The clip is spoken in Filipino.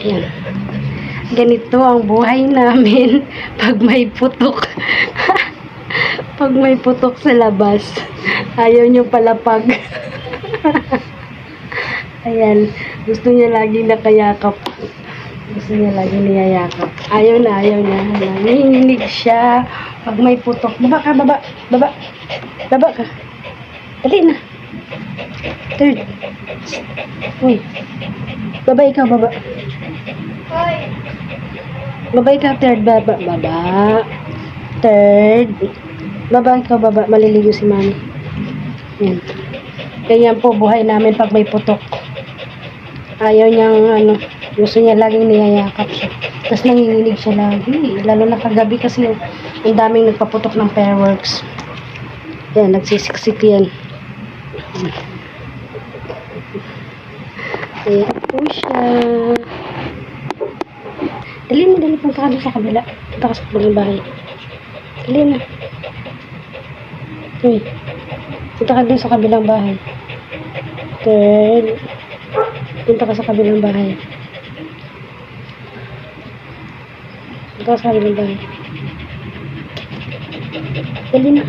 Ayan. Ganito ang buhay namin pag may putok. pag may putok sa labas. Ayaw nyo palapag. Ayan. Gusto niya lagi nakayakap. Gusto niya lagi niyayakap. Ayaw na, ayaw niya. Nanginginig siya. Pag may putok. Baba ka, baba. Baba. Baba ka. Dali na. Third. Uy. Baba ikaw, baba. Baba ikaw, third. Baba. Baba. Third. Baba ikaw, baba. Maliligo si mami. Yan. Ganyan po buhay namin pag may putok. Ayaw niyang ano, gusto niya laging niyayakap siya. Tapos nanginginig siya lagi. Lalo na kagabi kasi ang daming nagpaputok ng fireworks. Yan, nagsisiksik yan. Ayan po siya. Dali mo, dali. Punta ka doon sa kabila. Punta ka sa kabilang bahay. Dali na. Uy. Punta ka doon sa kabilang bahay. Third. Punta ka sa kabilang bahay. Punta ka sa kabilang bahay. Dali na.